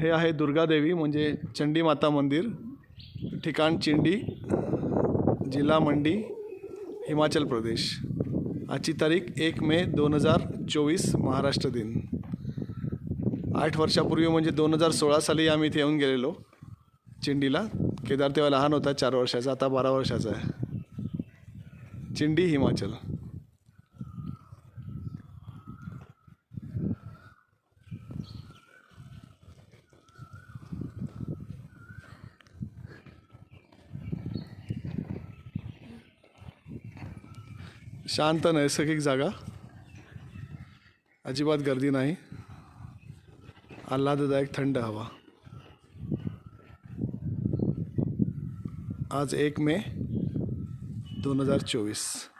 हे आहे दुर्गादेवी म्हणजे चंडी माता मंदिर. ठिकाण चिंडी जिल्हा मंडी हिमाचल प्रदेश. आजची तारीख एक मे दोन हजार चोवीस महाराष्ट्र दिन. आठ वर्षापूर्वी म्हणजे दोन हजार सोळा साली आम्ही इथे येऊन गेलेलो. चिंडीला. केदार तेव्हा लहान होता चार वर्षाचा आता बारा वर्षाचा आहे. चिंडी हिमाचल. शांत नैसर्गिक जागा. अजिबात गर्दी नाही. आल्हाददायक थंड हवा. आज एक मे दोन हजार चोवीस.